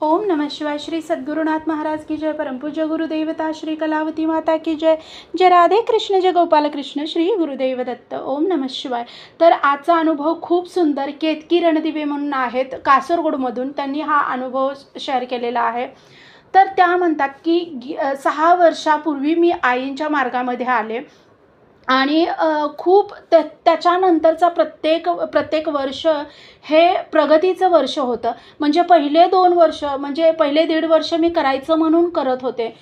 ओम नमः शिवाय श्री सद्गुरुनाथ महाराज की जय परमपूज्य गुरुदेवता श्री कलावती माता की जय। जय राधे कृष्ण जय गोपाल कृष्ण श्री गुरुदेव दत्त। ओम नमः शिवाय। तर आजचा अनुभव खूप सुंदर केतकी रणदिवे म्हणून आहेत. कासरगोडमधून त्यांनी हा अनुभव शेअर केलेला आहे. तर त्या म्हणतात की गी- सहा वर्षापूर्वी मी आईंच्या मार्गामध्ये आले. आणि खूप त्या त्याच्यानंतरचा प्रत्येक प्रत्येक वर्ष हे प्रगतीचं वर्ष होतं. म्हणजे पहिले दोन वर्ष म्हणजे पहिले दीड वर्ष मी करायचं म्हणून करत होते.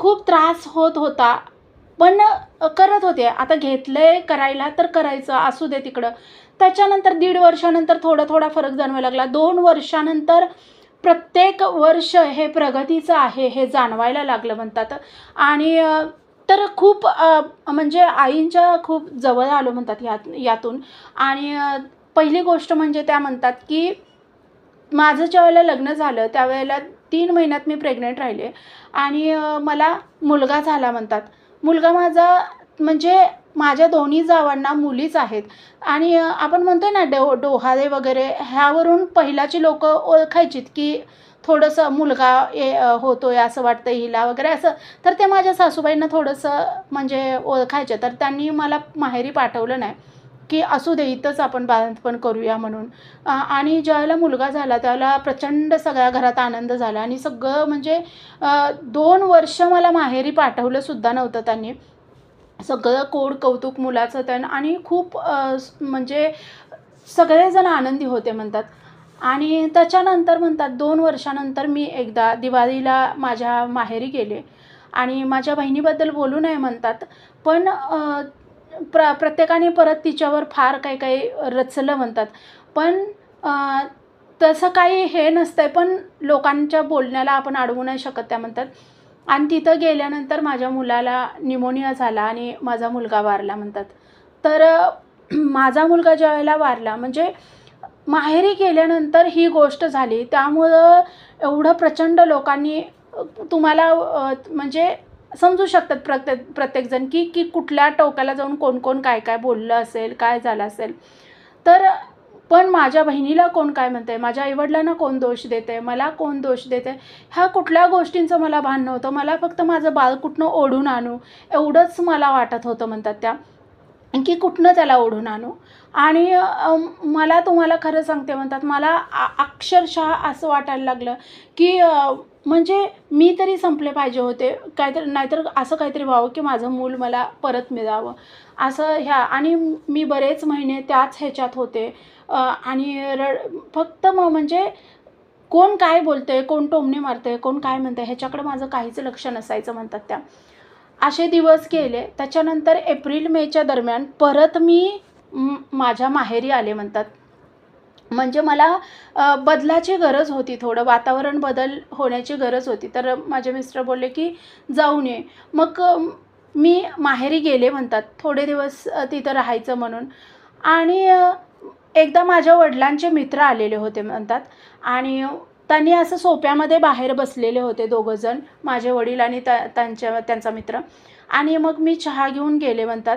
खूप त्रास होत होता पण करत होते. आता घेतलंय करायला तर करायचं असू दे तिकडं. त्याच्यानंतर दीड वर्षानंतर थोडा थोडा फरक जाणवायला लागला. दोन वर्षानंतर प्रत्येक वर्ष हे प्रगतीचं आहे हे जाणवायला लागलं म्हणतात. आणि तर खूप म्हणजे आईंच्या खूप जवळ आलो म्हणतात यात यातून. आणि पहिली गोष्ट म्हणजे त्या म्हणतात की माझं ज्यावेळेला लग्न झालं त्यावेळेला तीन महिन्यात मी प्रेग्नेंट राहिले. आणि मला मुलगा झाला म्हणतात. मुलगा माझा म्हणजे माझ्या दोन्ही जावांना मुलीच आहेत. आणि आपण म्हणतो ना डो डोहारे वगैरे ह्यावरून पहिलाची लोकं ओळखायचीत की थोडंसं मुलगा ए होतो आहे असं वाटतं हिला वगैरे असं. तर ते माझ्या सासूबाईंना थोडंसं म्हणजे ओळखायचे. तर त्यांनी मला माहेरी पाठवलं नाही की असू दे इथंच आपण बाळंतपण करूया म्हणून. आणि ज्यावेळेला मुलगा झाला त्यावेळेला प्रचंड सगळ्या घरात आनंद झाला. आणि सगळं म्हणजे दोन वर्ष मला माहेरी पाठवलंसुद्धा नव्हतं त्यांनी. सगळं कोड कौतुक मुलाचं त्यानं आणि खूप म्हणजे सगळेजण आनंदी होते म्हणतात. आणि त्याच्यानंतर म्हणतात दोन वर्षानंतर मी एकदा दिवाळीला माझ्या माहेरी गेले. आणि माझ्या बहिणीबद्दल बोलू नये म्हणतात पण प्र प्रत्येकाने परत तिच्यावर फार काही काही रचलं म्हणतात. पण तसं काही हे नसतंय पण लोकांच्या बोलण्याला आपण अडवू नाही शकत त्या म्हणतात. आणि तिथं गेल्यानंतर माझ्या मुलाला निमोनिया झाला आणि माझा मुलगा वारला म्हणतात. तर माझा मुलगा ज्यावेळेला वारला म्हणजे माहेरी गेल्यानंतर ही गोष्ट झाली. त्यामुळं एवढं प्रचंड लोकांनी तुम्हाला म्हणजे समजू शकतात प्रत्येक प्रत्येकजण की की कुठल्या टोकाला जाऊन कोण कोण काय काय बोललं असेल काय झालं असेल. तर पण माझ्या बहिणीला कोण काय म्हणत आहे माझ्या आईवडिलांना कोण दोष देते मला कोण दोष देते ह्या कुठल्या गोष्टींचं मला भान नव्हतं. मला फक्त माझं बाळ कुठनं ओढून आणू? एवढंच मला वाटत होतं म्हणतात त्या. की कुठनं त्याला ओढून आणू? आणि मला तुम्हाला खरं सांगते म्हणतात मला आ अक्षरशः असं वाटायला लागलं की म्हणजे मी तरी संपले पाहिजे होते. काहीतरी नाहीतर असं काहीतरी व्हावं की माझं मूल मला परत मिळावं. असं ह्या आणि मी बरेच महिने त्याच ह्याच्यात होते. आणि रड फक्त मग म्हणजे कोण काय बोलतंय कोण टोमणे मारतंय कोण काय म्हणतंय ह्याच्याकडे माझं काहीच लक्ष नसायचं म्हणतात त्या. असे दिवस गेले. त्याच्यानंतर एप्रिल मेच्या दरम्यान परत मी माझ्या माहेरी आले म्हणतात. म्हणजे मला बदलाची गरज होती थोडं. वातावरण बदल होण्याची गरज होती. तर माझे मिस्टर बोलले की जाऊन ये. मग मी माहेरी गेले म्हणतात. थोडे दिवस तिथं राहायचं म्हणून. आणि एकदा माझ्या वडिलांचे मित्र आलेले होते म्हणतात. आणि त्यांनी असं सोप्यामध्ये बाहेर बसलेले होते दोघंजण माझे वडील आणि त्या त्यांच्या त्यांचा मित्र. आणि मग मी चहा घेऊन गेले म्हणतात.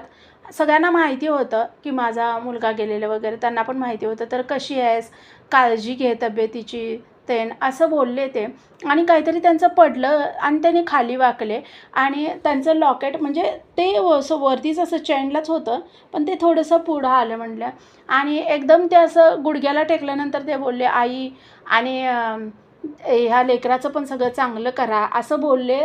सगळ्यांना माहिती होतं की माझा मुलगा गेलेला वगैरे त्यांना पण माहिती होतं. तर कशी आहेस? काळजी घे तब्येतीची. तेन असं बोलले ते. आणि काहीतरी त्यांचं पडलं आणि त्यांनी खाली वाकले. आणि त्यांचं लॉकेट म्हणजे ते असं वरतीच असं चैनलाच होतं पण ते थोडंसं पुढं आलं म्हणलं आणि एकदम ते असं गुडघ्याला टेकल्यानंतर ते बोलले आई आणि ह्या लेकराचं पण सगळं चांगलं करा. असं बोलले.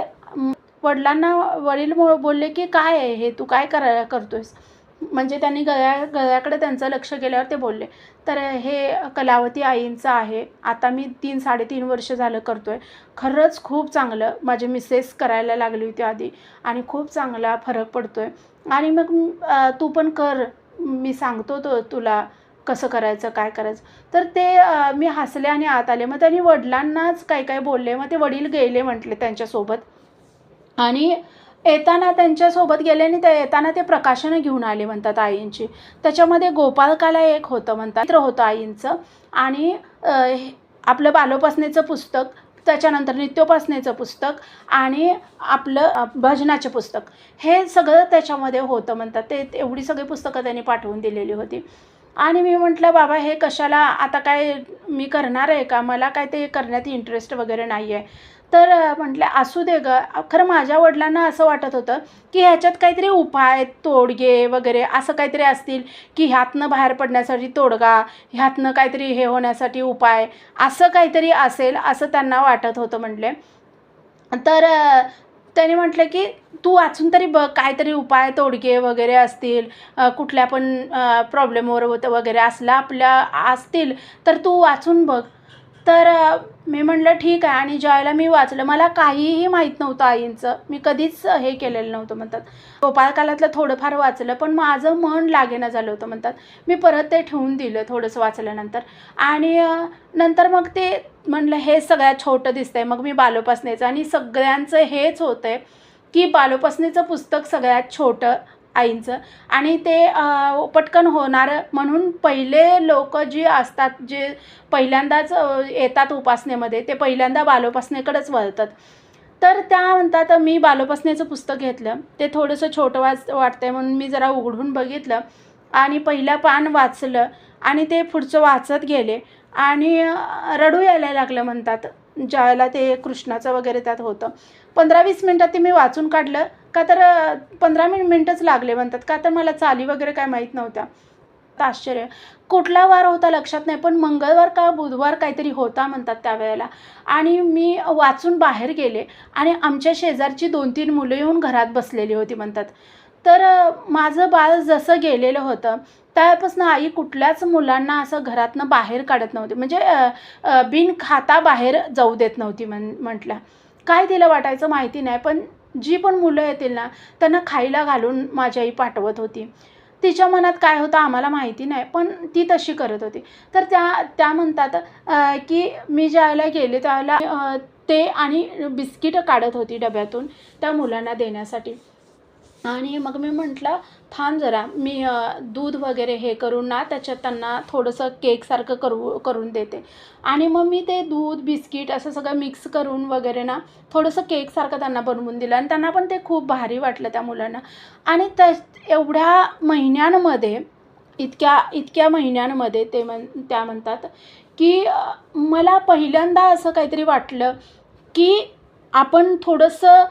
वडिलांना वडील बोलले की काय आहे हे? तू काय करा करतोयस? म्हणजे त्यांनी गळ्या गळ्याकडे त्यांचं लक्ष गेल्यावर ते बोलले तर हे कलावती आईंचं आहे. आता मी तीन साडेतीन वर्ष झालं करतोय. खरंच खूप चांगलं माझी मिसेस करायला लागली होती आधी आणि खूप चांगला फरक पडतोय. आणि मग तू पण कर. मी सांगतो तो तुला कसं करायचं काय करायचं. तर ते मी हसले आणि आत आले. मग त्यांनी वडिलांनाच काय काय बोलले. मग ते वडील गेले म्हटले त्यांच्यासोबत. आणि येताना त्यांच्यासोबत गेले आणि ते येताना ते प्रकाशनं घेऊन आले म्हणतात आईंची. त्याच्यामध्ये गोपालकाला एक होतं म्हणतात मित्र होतं आईंचं. आणि हे- आपलं बालोपासनेचं पुस्तक त्याच्यानंतर नित्योपासनेचं पुस्तक आणि आपलं भजनाचे पुस्तक. हे सगळं त्याच्यामध्ये होतं म्हणतात. ते- एवढी सगळी पुस्तकं त्यांनी पाठवून दिलेली होती. आणि मी म्हटलं बाबा हे कशाला? आता काय मी करणार आहे का? मला काय ते करण्यात इंटरेस्ट वगैरे नाही आहे तर म्हटलं असू दे ग. खरं माझ्या वडिलांना असं वाटत होतं की ह्याच्यात काहीतरी उपाय तोडगे वगैरे असं काहीतरी असतील की ह्यातनं बाहेर पडण्यासाठी तोडगा ह्यातनं काहीतरी हे होण्यासाठी उपाय असं काहीतरी असेल असं त्यांना वाटत होतं म्हटले. तर त्याने म्हटलं की तू वाचून तरी बघ काहीतरी उपाय तोडगे वगैरे असतील कुठल्या पण प्रॉब्लेमवर होतं वगैरे असला आपल्या असतील तर तू वाचून बघ. तर मी म्हटलं ठीक आहे. आणि ज्यावेळेला मी वाचलं मला काहीही माहीत नव्हतं आईंचं. मी कधीच हे केलेलं नव्हतं म्हणतात. गोपाळकालातलं थोडंफार वाचलं पण माझं मन लागेना झालं होतं म्हणतात. मी परत ते ठेवून दिलं थोडंसं वाचल्यानंतर. आणि नंतर मग ते म्हणलं हे सगळ्यात छोटं दिसतंय. मग मी बालोपासनेचं आणि सगळ्यांचं हेच होतं आहे की बालोपासनेचं पुस्तक सगळ्यात छोटं आईंचं. आणि ते पटकन होणारं म्हणून पहिले लोक जी असतात जे पहिल्यांदाच येतात उपासनेमध्ये ते पहिल्यांदा बालोपासनेकडेच वळतात. तर त्या म्हणतात मी बालोपासनेचं पुस्तक घेतलं. ते थोडंसं छोटं वाच वाटतंय म्हणून मी जरा उघडून बघितलं. आणि पहिलं पान वाचलं आणि ते पुढचं वाचत गेले. आणि रडू यायला लागलं म्हणतात. ज्यावेळेला ते कृष्णाचं वगैरे त्यात होतं. पंधरा वीस मिनटात ते मी वाचून काढलं. का तर पंधरा मिन मिनटंच लागले म्हणतात. का तर मला चाली वगैरे काय माहीत नव्हत्या. तर आश्चर्य. कुठला वार होता लक्षात नाही पण मंगळवार का बुधवार काहीतरी होता म्हणतात त्यावेळेला आणि मी वाचून बाहेर गेले आणि आमच्या शेजारची दोन तीन मुलं येऊन घरात बसलेली होती म्हणतात. तर माझं बाळ जसं गेलेलं होतं त्यापासून आई कुठल्याच मुलांना असं घरातनं बाहेर काढत नव्हती. म्हणजे बिन खाता बाहेर जाऊ देत नव्हती म्हण म्हटलं काय तिला वाटायचं माहिती नाही पण जी पण मुलं येतील ना त्यांना खायला घालून माझी आई पाठवत होती. तिच्या मनात काय होतं आम्हाला माहिती नाही पण ती तशी करत होती. तर त्या त्या म्हणतात की मी ज्यावेळेला गेले त्यावेळेला ते आणि बिस्किटं काढत होती डब्यातून त्या मुलांना देण्यासाठी. आणि मग मी म्हटलं थांब जरा मी दूध वगैरे हे करून ना त्याच्यात त्यांना थोडंसं केकसारखं करू करून देते. आणि मग मी ते दूध बिस्किट असं सगळं मिक्स करून वगैरे ना थोडंसं केकसारखं त्यांना बनवून दिलं आणि त्यांना पण ते खूप भारी वाटलं त्या मुलांना. आणि त्या एवढ्या महिन्यांमध्ये इतक्या इतक्या महिन्यांमध्ये ते म्हण त्या म्हणतात की मला पहिल्यांदा असं काहीतरी वाटलं की आपण थोडंसं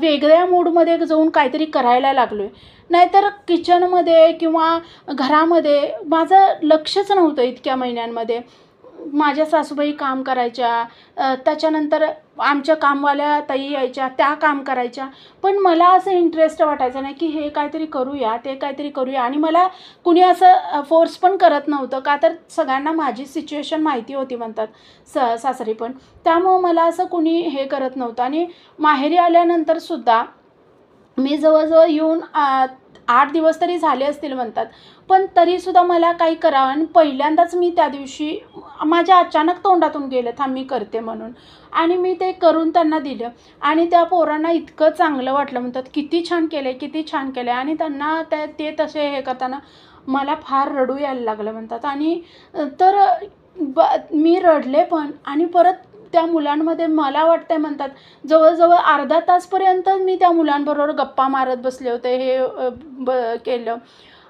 वेगळ्या मूडमध्ये जाऊन काहीतरी करायला लागलो आहे नाहीतर किचनमध्ये किंवा घरामध्ये माझं लक्षच नव्हतं इतक्या महिन्यांमध्ये. माझ्या सासूबाई काम करायच्या त्याच्यानंतर आमच्या कामवाल्या ताई यायच्या त्या काम करायच्या. पण मला असं इंटरेस्ट वाटायचं नाही की हे काहीतरी करूया ते काहीतरी करूया. आणि मला कुणी असं फोर्स पण करत नव्हतं. का तर सगळ्यांना माझी सिच्युएशन माहिती होती म्हणतात स सासरी पण. त्यामुळं मला असं कुणी हे करत नव्हतं. आणि माहेरी आल्यानंतरसुद्धा मी जवळजवळ येऊन आठ दिवस तरी झाले असतील म्हणतात. पण तरीसुद्धा मला काही करावं आणि पहिल्यांदाच मी त्या दिवशी माझ्या अचानक तोंडातून गेलं थांब मी करते म्हणून. आणि मी ते करून त्यांना दिलं. आणि त्या पोरांना इतकं चांगलं वाटलं. म्हणतात किती छान केलं आहे किती छान केलं आहे आणि त्यांना त्या ते तसे हे करताना मला फार रडू यायला लागलं म्हणतात. आणि तर ब मी रडले पण आणि परत त्या मुलांमध्ये मला वाटतंय म्हणतात जवळजवळ अर्धा तासपर्यंत मी त्या मुलांबरोबर गप्पा मारत बसले होते हे ब केलं.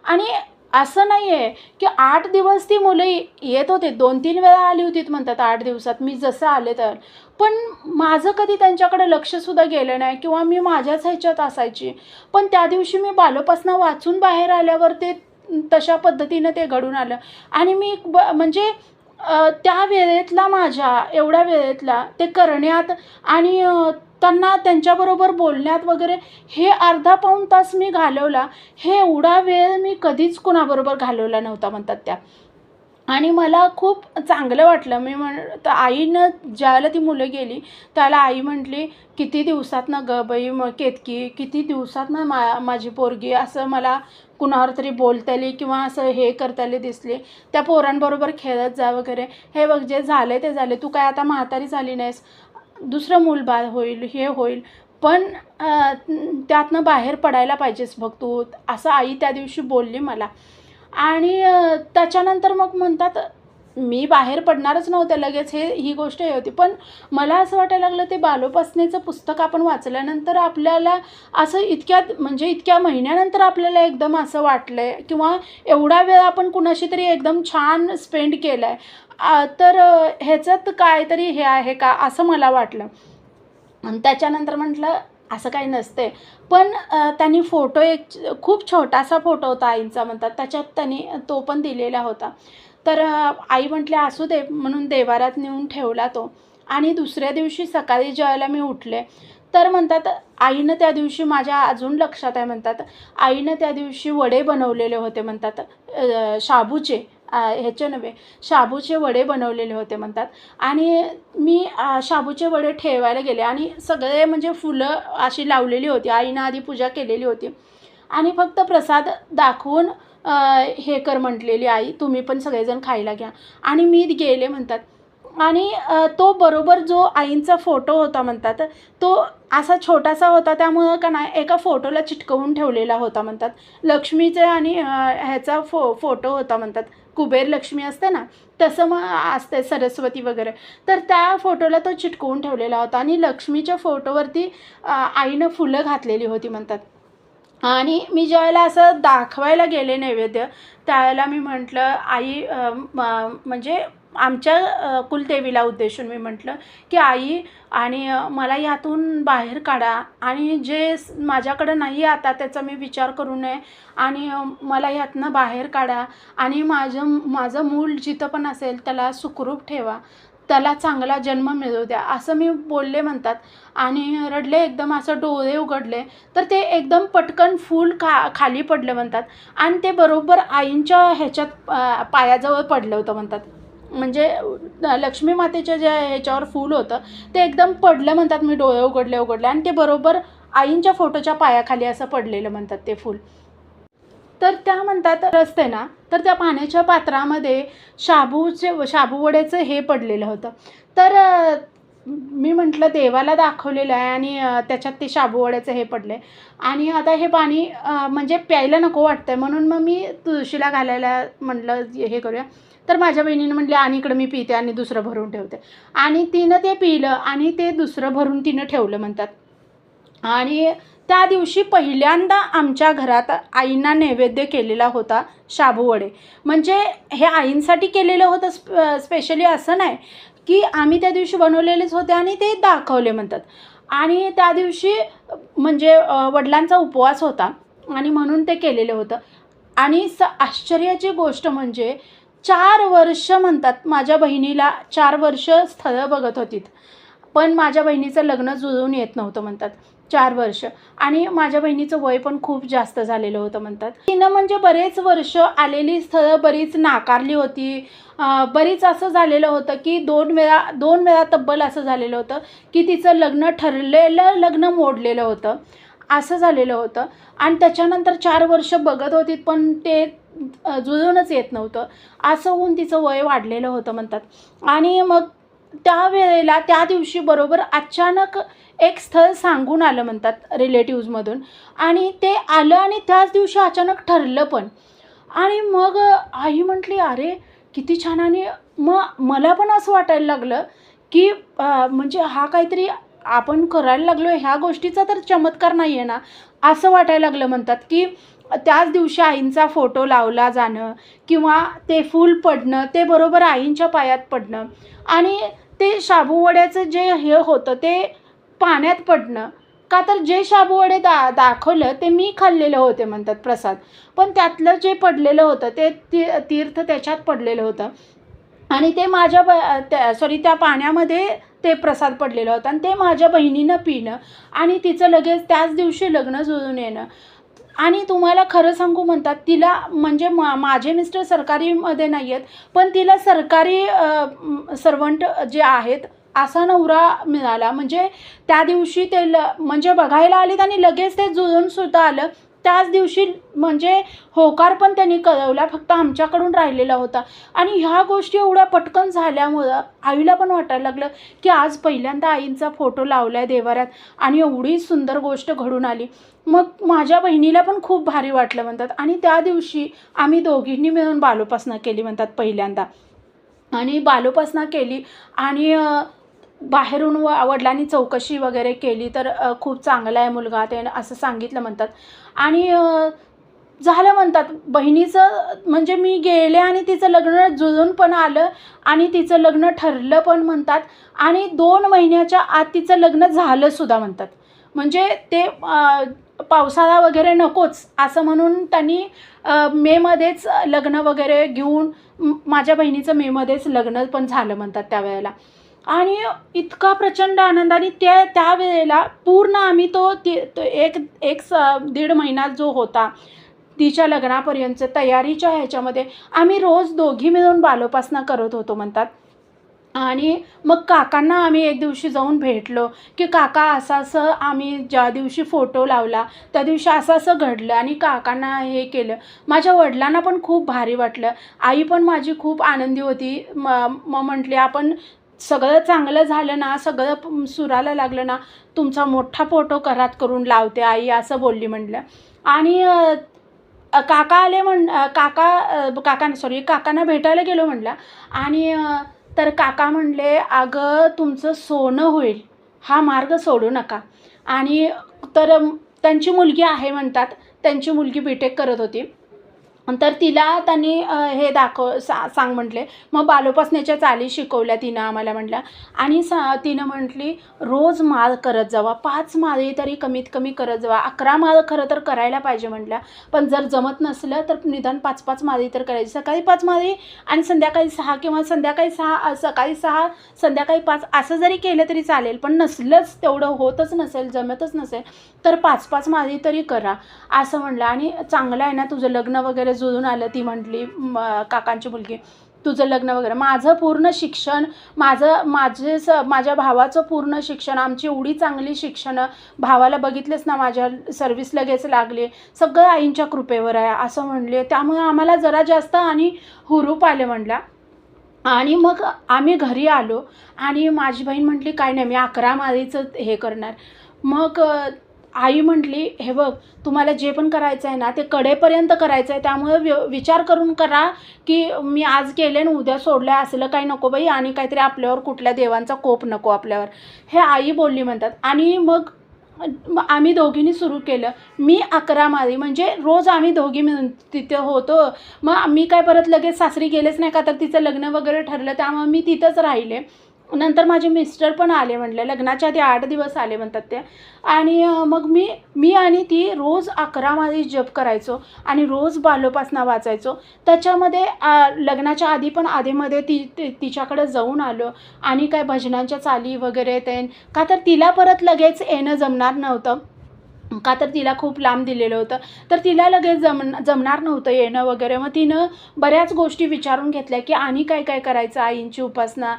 आणि असं नाही आहे की आठ दिवस ती मुलं येत होते. दोन तीन वेळा आली होतीत म्हणतात आठ दिवसात. मी जसं आले तर. पण माझं कधी त्यांच्याकडे लक्षसुद्धा गेलं नाही किंवा मी माझ्याच ह्याच्यात असायची. पण त्या दिवशी मी बालोपासनं वाचून बाहेर आल्यावर ते तशा पद्धतीनं ते घडून आलं. आणि मी ब म्हणजे त्या वेळेतला माझ्या एवढ्या वेळेतला ते करण्यात आणि त्यांना त्यांच्याबरोबर बोलण्यात वगैरे हे अर्धा पाऊण तास मी घालवला. हे एवढा वेळ मी कधीच कुणाबरोबर घालवला नव्हता म्हणतात त्या. आणि मला खूप चांगलं वाटलं. मी म्हण तर आईनं ज्यावेळेला ती मुलं गेली त्याला आई म्हटली किती दिवसातनं ग बाई मग केतकी किती दिवसातनं मा माझी पोरगी असं मला कुणावर तरी बोलताली किंवा असं हे करताली दिसली. त्या पोरांबरोबर खेळत जा वगैरे. हे बघ जे झाले ते झाले तू काय आता म्हातारी झाली नाहीस. दुसरं मूल बाळ होईल हे होईल. पण त्यातनं बाहेर पडायला पाहिजेस बघ तू. असं आई त्या दिवशी बोलली मला. आणि त्याच्यानंतर मग म्हणतात मी बाहेर पडणारच नव्हते लगेच. हे ही गोष्ट हे होती. पण मला असं वाटायला लागलं ते बालोपासनेचं पुस्तक आपण वाचल्यानंतर आपल्याला असं इतक्यात म्हणजे इतक्या महिन्यानंतर आपल्याला एकदम असं वाटलं आहे किंवा एवढा वेळ आपण कुणाशी तरी एकदम छान स्पेंड केला आहे तर ह्याच्यात काहीतरी हे आहे का असं मला वाटलं. आणि त्याच्यानंतर म्हटलं असं काही नसते पण त्यांनी फोटो एक खूप छोटासा फोटो होता आईंचा म्हणतात. त्याच्यात त्यांनी तो पण दिलेला होता. तर आई म्हटल्या असू दे म्हणून देवारात नेऊन ठेवला तो. आणि दुसऱ्या दिवशी सकाळी ज्यावेळेला मी उठले. तर म्हणतात आईनं त्या दिवशी माझ्या अजून लक्षात आहे म्हणतात. आईनं त्या दिवशी वडे बनवलेले होते म्हणतात. शाबूचे. ह्याचे नव्हे शाबूचे वडे बनवलेले होते म्हणतात. आणि मी शाबूचे वडे ठेवायला गेले आणि सगळे म्हणजे फुलं अशी लावलेली होती. आईनं आधी पूजा केलेली होती. आणि फक्त प्रसाद दाखवून हे कर म्हटलेली आई तुम्ही पण सगळेजण खायला घ्या. आणि मी गेले म्हणतात. आणि तो बरोबर जो आईंचा फोटो होता म्हणतात तो असा छोटासा होता. त्यामुळं का नाही एका फोटोला चिटकवून ठेवलेला होता म्हणतात. लक्ष्मीचे आणि ह्याचा फो फोटो होता म्हणतात. कुबेर लक्ष्मी असते ना तसं मग असते सरस्वती वगैरे. तर त्या फोटोला तो चिटकवून ठेवलेला होता आणि लक्ष्मीच्या फोटोवरती आईनं फुलं घातलेली होती म्हणतात. आणि मी ज्यावेळेला असं दाखवायला गेले नैवेद्य त्यावेळेला मी म्हटलं आई म्हणजे आमच्या कुलदेवीला उद्देशून मी म्हटलं की आई आणि मला यातून बाहेर काढा आणि जे माझ्याकडं नाही आता त्याचा मी विचार करू नये आणि मला यातनं बाहेर काढा आणि माझं माझं मूल जिथं पण असेल त्याला सुखरूप ठेवा. त्याला चांगला जन्म मिळू द्या. असं मी बोलले म्हणतात आणि रडले एकदम असं डोळे उघडले. तर ते एकदम पटकन फूल खा खाली पडलं म्हणतात आणि ते बरोबर आईंच्या ह्याच्यात पायाजवळ पडलं होतं म्हणतात. म्हणजे लक्ष्मी मातेच्या ज्या ह्याच्यावर फूल होतं ते एकदम पडलं म्हणतात मी डोळे उघडले उघडले. आणि ते बरोबर आईंच्या फोटोच्या पायाखाली असं पडलेलं म्हणतात ते फूल. तर त्या म्हणतात रस्ते ना तर त्या पाण्याच्या पात्रामध्ये शाबूचे शाबूवड्याचं हे पडलेलं होतं. तर मी म्हटलं देवाला दाखवलेलं आहे आणि त्याच्यात ते शाबूवड्याचं हे पडलं आहे आणि आता हे पाणी म्हणजे प्यायला नको वाटतं आहे म्हणून मग मी तुळशीला घालायला म्हटलं हे करूया. तर माझ्या बहिणीनं म्हटले आणि इकडं मी पिते आणि दुसरं भरून ठेवते. आणि तिनं ते पिलं आणि ते दुसरं भरून तिनं ठेवलं म्हणतात. आणि त्या दिवशी पहिल्यांदा आमच्या घरात आईंना नैवेद्य केलेला होता शाबूवडे म्हणजे हे आईंसाठी केलेलं होतं स्प स्पेशली असं नाही की आम्ही त्या दिवशी बनवलेलेच होते आणि ते दाखवले म्हणतात. आणि त्या दिवशी म्हणजे वडिलांचा उपवास होता आणि म्हणून ते केलेलं होतं. आणि स आश्चर्याची गोष्ट म्हणजे चार वर्ष म्हणतात माझ्या बहिणीला चार वर्ष स्थळं बघत होतीत पण माझ्या बहिणीचं लग्न जुळून येत नव्हतं म्हणतात चार वर्ष. आणि माझ्या बहिणीचं वय पण खूप जास्त झालेलं होतं म्हणतात. तिनं म्हणजे बरेच वर्ष आलेली स्थळं बरीच नाकारली होती. बरीच असं झालेलं होतं की दोन वेळा दोन वेळा तब्बल असं झालेलं होतं की तिचं लग्न ठरलेलं लग्न मोडलेलं होतं. असं झालेलं होतं. आणि त्याच्यानंतर चार वर्ष बघत होती पण ते जुळूनच येत नव्हतं. असं होऊन तिचं वय वाढलेलं होतं म्हणतात. आणि मग त्या वेळेला त्या दिवशी बरोबर अचानक एक स्थळ सांगून आलं म्हणतात रिलेटिव्जमधून आणि ते आलं आणि त्याच दिवशी अचानक ठरलं पण. आणि मग आई म्हटली अरे किती छान आणि मग मला पण असं वाटायला लागलं की म्हणजे हा काहीतरी आपण करायला लागलो ह्या गोष्टीचा तर चमत्कार नाही आहे ना? असं वाटायला लागलं म्हणतात की त्याच दिवशी आईंचा फोटो लावला जाणं किंवा ते फूल पडणं ते बरोबर आईंच्या पायात पडणं आणि ते शाबूवड्याचं जे हे होतं ते पाण्यात पडणं. का तर जे शाबूवडे दा दाखवलं ते मी खाल्लेलं होते म्हणतात प्रसाद. पण त्यातलं जे पडलेलं होतं ते ती तीर्थ त्याच्यात पडलेलं होतं. आणि ते माझ्या ब त्या सॉरी त्या पाण्यामध्ये ते प्रसाद पडलेलं होतं आणि ते माझ्या बहिणीनं पिणं आणि तिचं लगेच त्याच दिवशी लग्न जुळून येणं. आणि तुम्हाला खरं सांगू म्हणतात तिला म्हणजे मा माझे मिस्टर सरकारीमध्ये नाही आहेत पण तिला सरकारी सर्वंट जे आहेत असा नवरा मिळाला. म्हणजे त्या दिवशी ते ल म्हणजे बघायला आलीत आणि लगेच ते जुळून सुद्धा आलं. त्याच दिवशी म्हणजे होकार पण त्यांनी कळवला फक्त आमच्याकडून राहिलेला होता. आणि ह्या गोष्टी एवढ्या पटकन झाल्यामुळं आईला पण वाटायला लागलं की आज पहिल्यांदा आईंचा फोटो लावला आहे देवाऱ्यात आणि एवढी सुंदर गोष्ट घडून आली. मग माझ्या बहिणीला पण खूप भारी वाटलं म्हणतात. आणि त्या दिवशी आम्ही दोघींनी मिळून बालोपासना केली म्हणतात पहिल्यांदा. आणि बालोपासना केली आणि बाहेरून व वडिलांनी चौकशी वगैरे केली तर खूप चांगला आहे मुलगा ते असं सांगितलं म्हणतात. आणि झालं म्हणतात बहिणीचं म्हणजे मी गेले आणि तिचं लग्न जुळून पण आलं आणि तिचं लग्न ठरलं पण म्हणतात आणि दोन महिन्याच्या आत तिचं लग्न झालं सुद्धा म्हणतात. म्हणजे ते पावसाळा वगैरे नकोच असं म्हणून त्यांनी मेमध्येच लग्न वगैरे घेऊन माझ्या बहिणीचं मेमध्येच लग्न पण झालं म्हणतात त्यावेळेला. आणि इतका प्रचंड आनंद आणि त्या त्यावेळेला पूर्ण आम्ही तो ती तो एक एक स दीड महिना जो होता तिच्या लग्नापर्यंत तयारीच्या ह्याच्यामध्ये आम्ही रोज दोघी मिळून बालोपासना करत होतो म्हणतात. आणि मग काकांना आम्ही एक दिवशी जाऊन भेटलो की काका असं असं आम्ही ज्या दिवशी फोटो लावला त्या दिवशी असं असं घडलं आणि काकांना हे केलं. माझ्या वडिलांना पण खूप भारी वाटलं. आई पण माझी खूप आनंदी होती. म मग म्हटली आपण सगळं चांगलं झालं ना सगळं सुराला लागलं ना तुमचा मोठा फोटो घरात करून लावते आई असं बोलली म्हटलं. आणि काका आले म्हण काका अ, सॉरी काकांना भेटायला गेलो म्हटलं. आणि तर काका म्हणले अगं तुमचं सोनं होईल. हा मार्ग सोडू नका. आणि तर त्यांची मुलगी आहे म्हणतात. त्यांची मुलगी बी टेक करत होती. तर तिला त्यांनी हे दाखव सा सांग म्हटले. मग बालोपासण्याच्या चाली शिकवल्या तिनं आम्हाला म्हटल्या. आणि सा तिनं म्हटली रोज माळ करत जावा पाच माळी तरी कमीत कमी करत जावा. अकरा माळ खरं तर करायला पाहिजे म्हटल्या. पण जर जमत नसलं तर निदान पाच पाच माळी तर करायची. सकाळी पाच माळी आणि संध्याकाळी सहा किंवा संध्याकाळी सहा सकाळी सहा संध्याकाळी पाच असं जरी केलं तरी चालेल. पण नसलंच तेवढं होतच नसेल जमतच नसेल तर पाच पाच माळी तरी करा. असं म्हटलं. आणि चांगलं आहे ना तुझं लग्न वगैरे जुळून आलं ती म्हटली काकांची मुलगी तुझं लग्न वगैरे. माझं पूर्ण शिक्षण माझं माझे स माझ्या भावाचं पूर्ण शिक्षण आमची एवढी चांगली शिक्षणं भावाला बघितलेच ना माझ्या सर्विस लगेच लागले. सगळं आईंच्या कृपेवर आहे असं म्हणले. त्यामुळे आम्हाला जरा जास्त आणि हुरूप आले म्हणला आणि मग आम्ही घरी आलो आणि माझी बहीण म्हटली काय नाही मी अकरा माळीचं हे करणार. मग आई म्हटली हे बघ तुम्हाला जे पण करायचं आहे ना ते कडेपर्यंत करायचं आहे. त्यामुळे व्य विचार करून करा की मी आज केले आणि उद्या सोडलं असलं काही नको बाई. आणि काहीतरी आपल्यावर कुठल्या देवांचा कोप नको आपल्यावर. हे आई बोलली म्हणतात. आणि मग आम्ही दोघींनी सुरू केलं. मी अकरा माळी म्हणजे रोज आम्ही दोघी मिळून तिथे होतो. मग मी काय परत लगेच सासरी गेलेच नाही का? तर तिचं लग्न वगैरे ठरलं. त्यामुळे मी तिथंच राहिले. नंतर माझे मिस्टर पण आले म्हणले लग्नाच्या आधी आठ दिवस आले म्हणतात ते. आणि मग मी मी आणि ती रोज अकरा माझे जप करायचो आणि रोज बालोपासना वाचायचो. त्याच्यामध्ये लग्नाच्या आधी पण आधीमध्ये ती ती- तिच्याकडे जाऊन आलो आणि काय भजनांच्या चाली वगैरे ते का तर तिला परत लगेच येणं जमणार नव्हतं. का तर तिला खूप लांब दिलेलं होतं. तर तिला लगेच जम जमणार नव्हतं येणं वगैरे. मग तिनं बऱ्याच गोष्टी विचारून घेतल्या की आणि काय काय करायचं आईंची उपासना?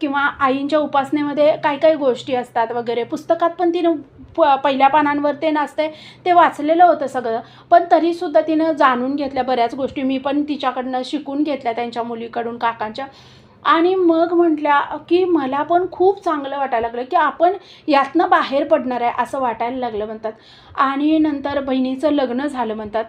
किंवा आईंच्या उपासनेमध्ये काय काय गोष्टी असतात वगैरे? पुस्तकात पण तिनं प पहिल्या पानांवर ते नसते ते वाचलेलं होतं सगळं. पण तरीसुद्धा तिनं जाणून घेतल्या बऱ्याच गोष्टी. मी पण तिच्याकडनं शिकून घेतल्या त्यांच्या मुलीकडून काकांच्या. आणि मग म्हटल्या की मला पण खूप चांगलं वाटायला लागलं की आपण यातनं बाहेर पडणार आहे असं वाटायला लागलं म्हणतात. आणि नंतर बहिणीचं लग्न झालं म्हणतात.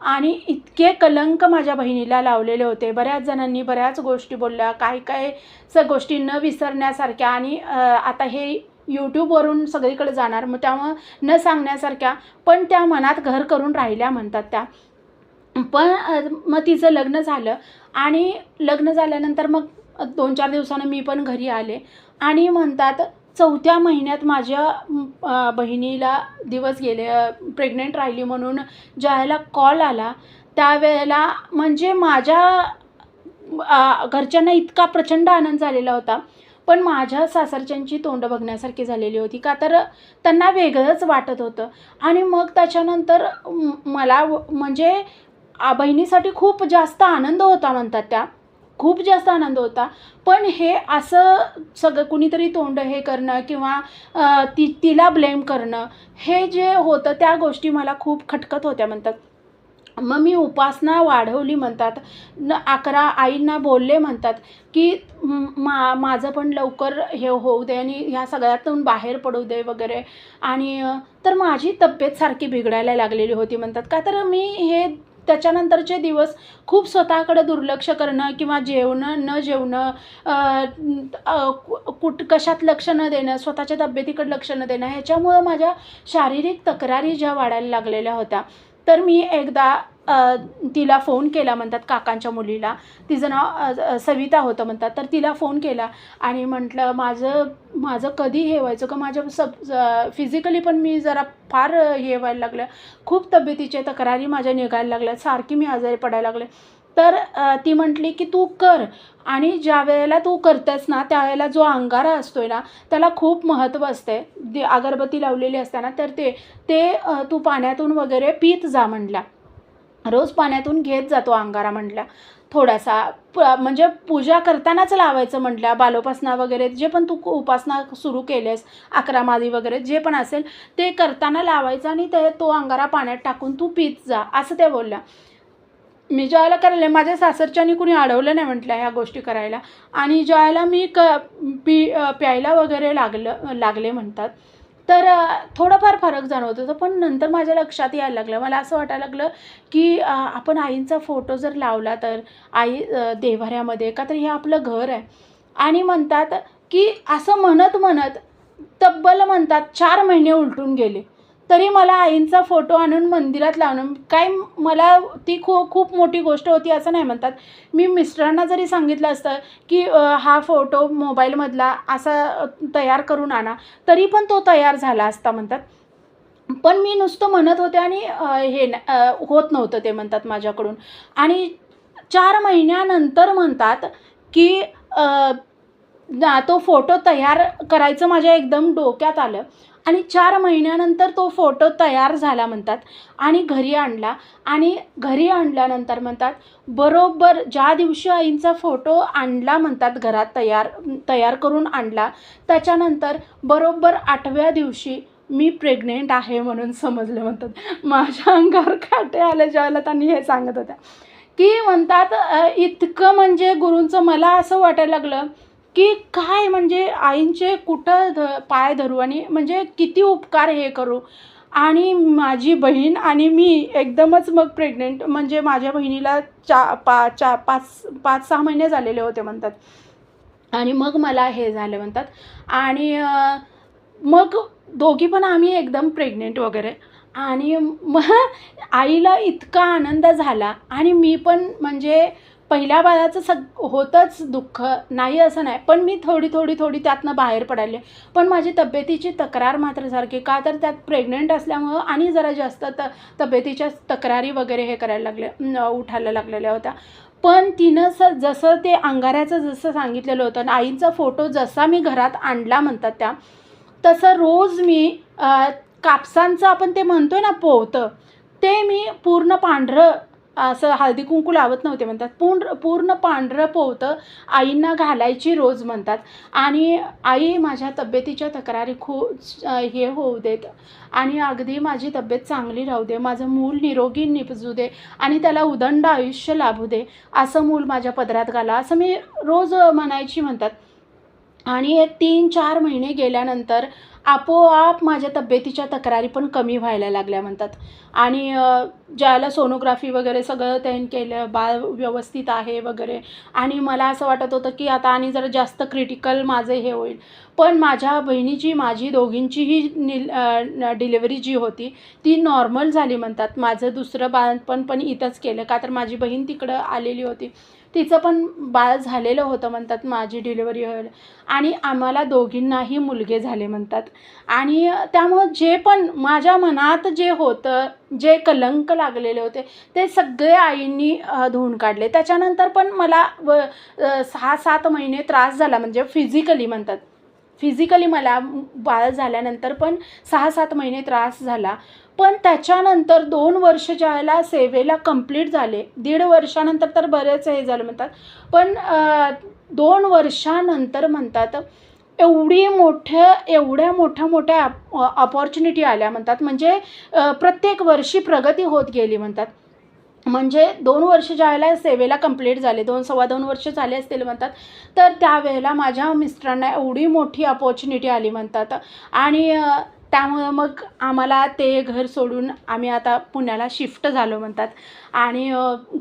आणि इतके कलंक माझ्या बहिणीला लावलेले होते. बऱ्याच जणांनी बऱ्याच गोष्टी बोलल्या. काय काय स गोष्टी न विसरण्यासारख्या आणि आता हे यूट्यूबवरून सगळीकडे जाणार. मग त्यामुळं न सांगण्यासारख्या पण त्या मनात घर करून राहिल्या म्हणतात त्या. पण मग तिचं लग्न झालं. आणि लग्न झाल्यानंतर मग दोन चार दिवसानं मी पण घरी आले. आणि म्हणतात चौथ्या महिन्यात माझ्या बहिणीला दिवस गेले प्रेग्नेंट राहिली म्हणून ज्यावेळेला कॉल आला त्यावेळेला म्हणजे माझ्या घरच्यांना इतका प्रचंड आनंद झालेला होता. पण माझ्या सासरच्यांची तोंड बघण्यासारखी झालेली होती. का तर त्यांना वेगळंच वाटत होतं. आणि मग त्याच्यानंतर मला व- म्हणजे आ, बहिणीसाठी खूप जास्त आनंद होता म्हणतात त्या. खूप जास्त आनंद होता. पण हे असं सगळं कुणीतरी तोंड हे करणं किंवा ती तिला ब्लेम करणं हे जे होतं त्या गोष्टी मला खूप खटकत होत्या म्हणतात. मग मी उपासना वाढवली म्हणतात. न अकरा आईंना बोलले म्हणतात की मा माझं पण लवकर हे होऊ दे आणि ह्या सगळ्यातून बाहेर पडू दे वगैरे. आणि तर माझी तब्येत सारखी बिघडायला लागलेली होती म्हणतात. का तर मी हे त्याच्यानंतरचे दिवस खूप स्वतःकडे दुर्लक्ष करणं किंवा जेवणं न जेवणं कु- कुठ कशात लक्ष न देणं स्वतःच्या तब्येतीकडे लक्ष न देणं ह्याच्यामुळं माझ्या शारीरिक तक्रारी ज्या वाढायला लागलेल्या होत्या तर मी एकदा तिला फोन केला म्हणतात काकांच्या मुलीला. तिचं नाव सविता होतं म्हणतात. तर तिला फोन केला आणि म्हटलं माझं माझं कधी हे व्हायचं? का माझ्या सब फिजिकली पण मी जरा फार हे व्हायला लागलं. खूप तब्येतीच्या तक्रारी माझ्या निघायला लागल्या. सारखी मी आजारी पडायला लागले. तर ती म्हटली की तू कर. आणि ज्या वेळेला तू करतेस ना त्यावेळेला जो अंगारा असतोय ना त्याला खूप महत्त्व असते दे अगरबत्ती लावलेली असते ना तर ते ते तू पाण्यातून वगैरे पीत जा म्हटल्या. रोज पाण्यातून घेत जातो अंगारा म्हटल्या. थोडासा प म्हणजे पूजा करतानाच लावायचं म्हटल्या. बालोपासना वगैरे जे पण तू उपासना सुरू केलेस अकरा मादी वगैरे जे पण असेल ते करताना लावायचं आणि ते तो अंगारा पाण्यात टाकून तू पीत जा असं त्या बोलल्या. मी ज्यावेळेला करायला माझ्या सासरच्यानी कुणी अडवलं नाही म्हटलं ह्या गोष्टी करायला. आणि ज्यावेळेला मी क पी प्यायला वगैरे लागलं लागले म्हणतात तर थोडंफार फरक जाणवत होतं पण नंतर माझ्या लक्षात यायला लागलं. मला असं वाटायला लागलं की आपण आईंचा फोटो जर लावला तर आई देवाऱ्यामध्ये देव्हाऱ्यामध्ये का तर हे आपलं घर आहे. आणि म्हणतात की असं म्हणत म्हणत तब्बल म्हणतात चार महिने उलटून गेले. तरी मला आईंचा फोटो आणून मंदिरात लावणं काय मला ती खू खूप मोठी गोष्ट होती असं नाही म्हणतात. मी मिस्टरांना जरी सांगितलं असतं की हा फोटो मोबाईलमधला असा तयार करून आणा तरी पण तो तयार झाला असता म्हणतात. पण मी नुसतं म्हणत होते आणि हे होत नव्हतं ते म्हणतात माझ्याकडून. आणि चार महिन्यानंतर म्हणतात की ना तो फोटो तयार करायचं माझ्या एकदम डोक्यात आलं. आणि चार महिन्यानंतर तो फोटो तयार झाला म्हणतात आणि घरी आणला. आणि घरी आणल्यानंतर म्हणतात बरोबर ज्या दिवशी आईंचा फोटो आणला म्हणतात घरात तयार तयार करून आणला त्याच्यानंतर बरोबर आठव्या दिवशी मी प्रेग्नेंट आहे म्हणून समजलं म्हणतात. माझ्या अंगावर काटे आले ज्यावेळेला त्यांनी हे सांगत होत्या. की म्हणतात इतकं म्हणजे गुरूंचं मला असं वाटायला लागलं की काय म्हणजे आईंचे कुठं ध पाय धरू आणि म्हणजे किती उपकार हे करू? आणि माझी बहीण आणि मी एकदमच मग प्रेग्नेंट म्हणजे माझ्या बहिणीला चा पा चा पाच पाच सहा महिने झालेले होते म्हणतात. आणि मग मला हे झाले म्हणतात. आणि मग दोघी पण आम्ही एकदम प्रेग्नेंट वगैरे. आणि मग आईला इतका आनंद झाला आणि मी पण म्हणजे पहिल्या बाळाचं सग होतंच दुःख. नाही असं नाही. पण मी थोडी थोडी थोडी त्यातनं बाहेर पडायले. पण माझी तब्येतीची तक्रार मात्र सारखी का तर त्यात प्रेग्नंट असल्यामुळं आणि जरा जास्त त तब्येतीच्या तक्रारी वगैरे हे करायला लागले उठायला लागलेल्या होत्या. पण तिनं स जसं ते अंगाऱ्याचं जसं सांगितलेलं होतं आणि आईचा फोटो जसा मी घरात आणला म्हणतात त्या तसं रोज मी कापसांचं आपण ते म्हणतो ना पोहतं ते मी पूर्ण पांढरं असं हळदी कुंकू लावत नव्हते म्हणतात. पूर्ण पूर्ण पांढरं पोहतं आईंना घालायची रोज म्हणतात. आणि आई माझ्या तब्येतीच्या तक्रारी खूप हे होऊ देत. आणि अगदी माझी तब्येत चांगली राहू दे माझं मूल निरोगी निपजू दे आणि त्याला उदंड आयुष्य लाभू दे असं मूल माझ्या पदरात घाला. असं मी रोज म्हणायची म्हणतात. आणि हे तीन चार महिने गेल्यानंतर आपोआप माझ्या तब्येतीच्या तक्रारी पण कमी व्हायला लागल्या म्हणतात. आणि ज्याला सोनोग्राफी वगैरे सगळं त्यांनी केलं बाळ व्यवस्थित आहे वगैरे. आणि मला असं वाटत होतं की आता आणि जरा जास्त क्रिटिकल माझं हे होईल. पण माझ्या बहिणीची माझी दोघींचीही निल डिलेवरी जी होती ती नॉर्मल झाली म्हणतात. माझं दुसरं बाळपण पण इथंच केलं. का तर माझी बहीण तिकडं आलेली होती. तिचं पण बाळ झालेलं होतं म्हणतात माझी डिलिव्हरी होईल. आणि आम्हाला दोघींनाही मुलगे झाले म्हणतात. आणि त्यामुळं जे पण माझ्या मनात जे होतं जे कलंक लागलेले होते ते सगळे आईंनी धुवून काढले. त्याच्यानंतर पण मला व सहा सात महिने त्रास झाला म्हणजे फिजिकली म्हणतात. फिजिकली मला बाळ झाल्यानंतर पण सहा सात महिने त्रास झाला. पण त्याच्यानंतर दोन वर्ष ज्यावेळेला सेवेला कंप्लीट झाले दीड वर्षानंतर तर बरेच हे झालं म्हणतात. पण दोन वर्षानंतर म्हणतात एवढी मोठ्या एवढ्या मोठ्या मोठ्या अपॉर्च्युनिटी आल्या म्हणतात. म्हणजे प्रत्येक वर्षी प्रगती होत गेली म्हणतात. म्हणजे दोन वर्ष ज्यावेळेला सेवेला कंप्लीट झाले दोन सव्वा दोन वर्ष झाले असतील म्हणतात. तर त्यावेळेला माझ्या मिस्टरांना एवढी मोठी अपॉर्च्युनिटी आली म्हणतात. आणि त्यामुळं मग आम्हाला ते घर सोडून आम्ही आता पुण्याला शिफ्ट झालो म्हणतात. आणि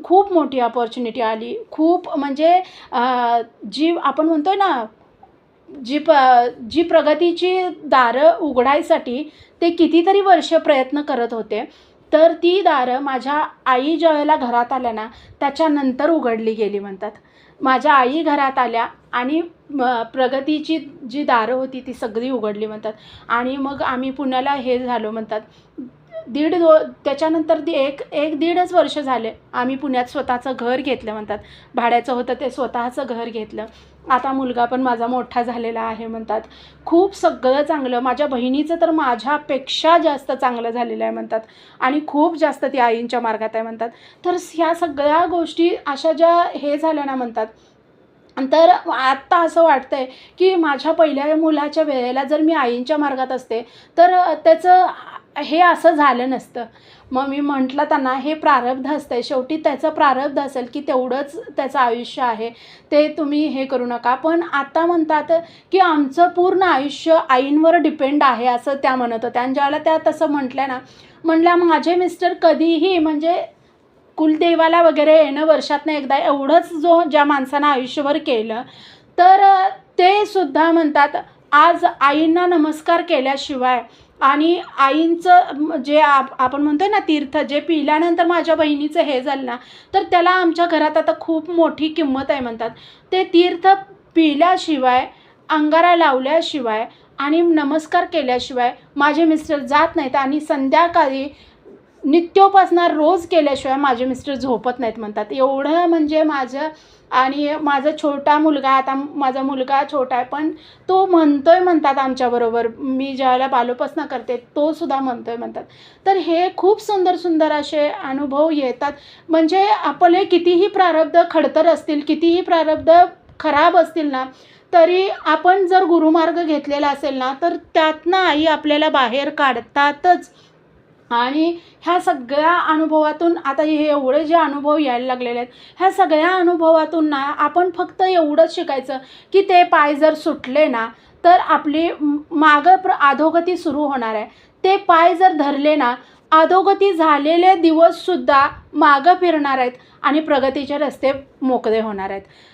खूप मोठी अपॉर्च्युनिटी आली. खूप म्हणजे जी आपण म्हणतो ना जी प जी प्रगतीची दारं उघडायसाठी ते कितीतरी वर्ष प्रयत्न करत होते. तर ती दारं माझ्या आई ज्यावेळेला घरात आल्या ना त्याच्यानंतर उघडली गेली म्हणतात. माझ्या आई घरात आल्या आणि प्रगतीची जी दारं होती ती सगळी उघडली म्हणतात. आणि मग आम्ही पुण्याला हे झालो म्हणतात. दीड दो त्याच्यानंतर ती एक एक दीडच वर्ष झाले आम्ही पुण्यात स्वतःचं घर घेतलं म्हणतात. भाड्याचं होतं ते स्वतःचं घर घेतलं. आता मुलगा पण माझा मोठा झालेला आहे म्हणतात. खूप सगळं चांगलं. माझ्या बहिणीचं तर माझ्यापेक्षा जास्त चांगलं झालेलं आहे म्हणतात. आणि खूप जास्त ती आईंच्या मार्गात आहे म्हणतात. तर ह्या सगळ्या गोष्टी अशा ज्या हे झाल्या ना म्हणतात तर आत्ता असं वाटतं आहे की माझ्या पहिल्या मुलाच्या वेळेला जर मी आईंच्या मार्गात असते तर त्याचं हे असं झालं नसतं. मग मी म्हटलं त्यांना हे प्रारब्ध असतं आहे शेवटी त्याचं प्रारब्ध असेल की तेवढंच त्याचं आयुष्य आहे. ते तुम्ही हे करू नका. पण आता म्हणतात की आमचं पूर्ण आयुष्य आईंवर डिपेंड आहे असं त्या म्हणत होत्या. आणि ज्यावेळेला त्या तसं म्हटल्या ना म्हणल्या माझे मिस्टर कधीही म्हणजे कुलदेवाला वगैरे येणं वर्षातनं एकदा एवढंच जो ज्या माणसानं आयुष्यभर केलं तर ते सुद्धा म्हणतात आज आईंना नमस्कार केल्याशिवाय आणि आईंचं जे आप आपण म्हणतो ना तीर्थ जे पिल्यानंतर माझ्या बहिणीचं हे झालं ना तर त्याला आमच्या घरात आता खूप मोठी किंमत आहे म्हणतात. ते तीर्थ पिल्याशिवाय अंगारा लावल्याशिवाय आणि नमस्कार केल्याशिवाय माझे मिस्टर जात नाहीत आणि संध्याकाळी नित्योपासना रोज केल्याशिवाय माझे मिस्टर झोपत नाहीत म्हणतात. एवढं म्हणजे माझं आणि माझा छोटा मुलगा आता माझा मुलगा छोटा आहे पण तो म्हणतोय म्हणतात आमच्याबरोबर मी ज्यावेळेला बालोपासना करते तो सुद्धा म्हणतोय म्हणतात. तर हे खूप सुंदर सुंदर असे अनुभव येतात. म्हणजे आपले कितीही प्रारब्ध खडतर असतील कितीही प्रारब्ध खराब असतील ना तरी आपण जर गुरुमार्ग घेतलेला असेल ना तर त्यातनं आई आपल्याला बाहेर काढतातच. आणि ह्या सगळ्या अनुभवातून आता हे एवढे जे अनुभव यायला लागलेले आहेत ह्या सगळ्या अनुभवातून ना आपण फक्त एवढंच शिकायचं की ते पाय जर सुटले ना तर आपली मागं प्र अधोगती सुरू होणार आहे. ते पाय जर धरले ना अधोगती झालेले दिवससुद्धा मागं फिरणार आहेत आणि प्रगतीचे रस्ते मोकळे होणार आहेत.